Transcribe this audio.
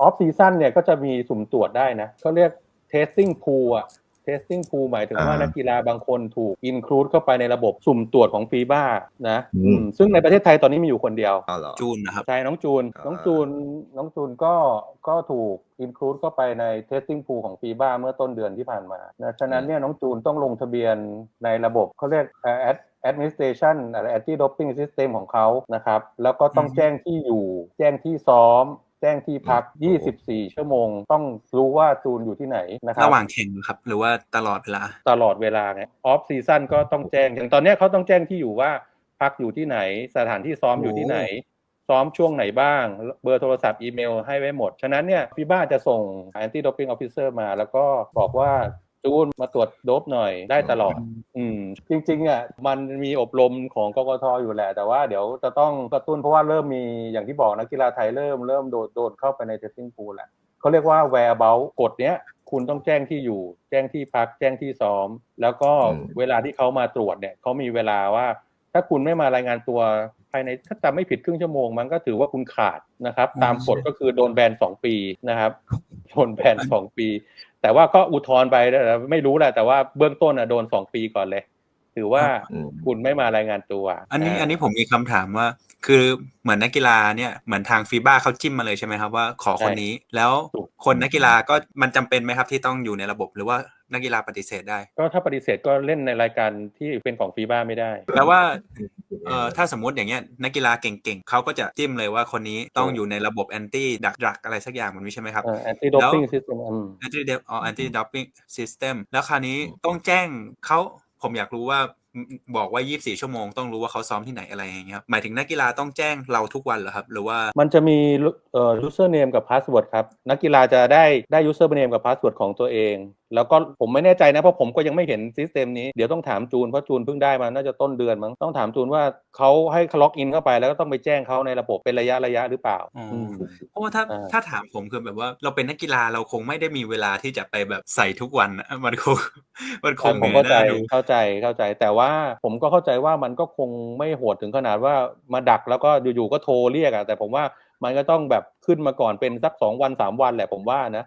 ออฟซีซั่นเนี่ยก็จะมีสุ่มตรวจได้นะเขาเรียก testing pool อะ testing pool หมายถึงว่าอ่านันักกีฬาบางคนถูก include เข้าไปในระบบสุ่มตรวจของฟีบ้านะอืมอืมซึ่งในประเทศไทยตอนนี้มีอยู่คนเดียวเอาเหรอจูนนะครับใช่น้องจูนอ่าน้องจูนน้องจูนก็ก็ถูก include เข้าไปใน testing pool ของฟีบ้าเมื่อต้นเดือนที่ผ่านมานะฉะนั้นเนี่ยน้องจูนต้องลงทะเบียนในระบบเขาเรียกเอ่อ ad- administration อะไร anti doping system ของเขานะครับ แล้วก็ต้องอืมแจ้งที่อยู่ แจ้งที่ซ้อม แจ้งที่พัก 24 ชั่วโมง ต้องรู้ว่าจูนอยู่ที่ไหนนะครับระหว่างแข่งครับ หรือว่าตลอดเวลา ตลอดเวลาไงออฟซีซั่นก็ต้องแจ้ง อย่างตอนเนี้ยเขาต้องแจ้งที่อยู่ว่าพักอยู่ที่ไหน สถานที่ซ้อมอยู่ที่ไหน ซ้อมช่วงไหนบ้าง เบอร์โทรศัพท์อีเมลให้ไว้หมด ฉะนั้นเนี่ยฟีบ้าจะส่ง anti doping officer มา แล้วก็บอกว่า จูนมาตรวจโดปหน่อยได้ตลอด อืม จริงๆอะมันมีอบรมของกกทอยู่แหละ แต่ว่าเดี๋ยวจะต้องกระตุ้นเพราะว่าเริ่มมีอย่างที่บอกนักกีฬาไทยเริ่มเริ่มโดดโดนเข้าไปใน testing pool แล้วเขาเรียกว่า whereabout กฎเนี้ยคุณต้องแจ้งที่อยู่ แจ้งที่พัก แจ้งที่ซ้อม แล้วก็อืมเวลาที่เขามาตรวจเนี่ยเขามีเวลาว่า ถ้าคุณไม่มารายงานตัว ภายในถ้าจำไม่ผิดครึ่งชั่วโมงมันก็ถือว่าคุณขาดนะครับอืมตามกฎก็คือโดนแบนสองปีนะครับโดนแบนสองปี แต่ว่าก็อุทธรณ์ไปนะไม่รู้แหละแต่ว่าเบื้องต้นอะโดนสองปีก่อนเลย ถือว่าอืมคุณไม่มารายงานตัว อันนี้าอันนี้ผมมีคำถามว่า คือเหมือนนักกีฬาเนี่ยเหมือนทางฟีบ้าเขาจิ้มมาเลยใช่ไหมครับว่าขอคนนี้แล้วคนนักกีฬาก็มันจำเป็นไหมครับที่ต้องอยู่ในระบบหรือว่านักกีฬาปฏิเสธได้ ก็ถ้าปฏิเสธก็เล่นในรายการที่เป็นของฟีบ้าไม่ได้แปลว่าเอ่อถ้าสมมติอย่างเงี้ยนักกีฬาเก่งๆเขาก็จะจิ้มเลยว่าคนนี้ต้องอยู่ในระบบแอนตี้ดักดักอะไรสักอย่างมันนี้ใช่ไหมครับแอนตี้ o ดแล้วปิ้งซิสเต็ม anti d อ๋อ anti doping system แล้วคราวนี้ต้องแจ้งเขา ผมอยากรู้ว่าบอกว่า 24 ชั่วโมงต้องรู้ว่าเขาซ้อมที่ไหนอะไรอย่างเงี้ยครับหมายถึงนักกีฬาต้องแจ้งเราทุกวันเหรอครับ หรือว่า มันจะมีเอ่อ username กับ password ครับ นักกีฬาจะได้ได้ username กับ password ของตัวเองแล้วก็ผมไม่แน่ใจนะเพราะผมก็ยังไม่เห็นซิสเต็มนี้เดี๋ยวต้องถามจูนเพราะจูนเพิ่งได้มาน่าจะต้นเดือนมั้งต้องถามจูนว่าเขาให้ล็อกอินเข้าไปแล้วก็ต้องไปแจ้งเขาในระบบเป็นระยะระยะหรือเปล่าอ๋ออืมเพราะว่าถ้าอ่าถ้าถามผมคือแบบว่าเราเป็นนักกีฬาเราคงไม่ได้มีเวลาที่จะไปแบบใส่ทุกวันอะมันคงมันคงผมเหนื่อยเข้าใจน่าดูเข้าใจเข้าใจ แต่ว่าผมก็เข้าใจว่ามันก็คงไม่โหดถึงขนาดว่ามาดักแล้วก็อยู่ๆก็โทรเรียกอะแต่ผมว่ามันก็ต้องแบบขึ้นมาก่อนเป็นสักสองวันสามวันแหละผมว่านะ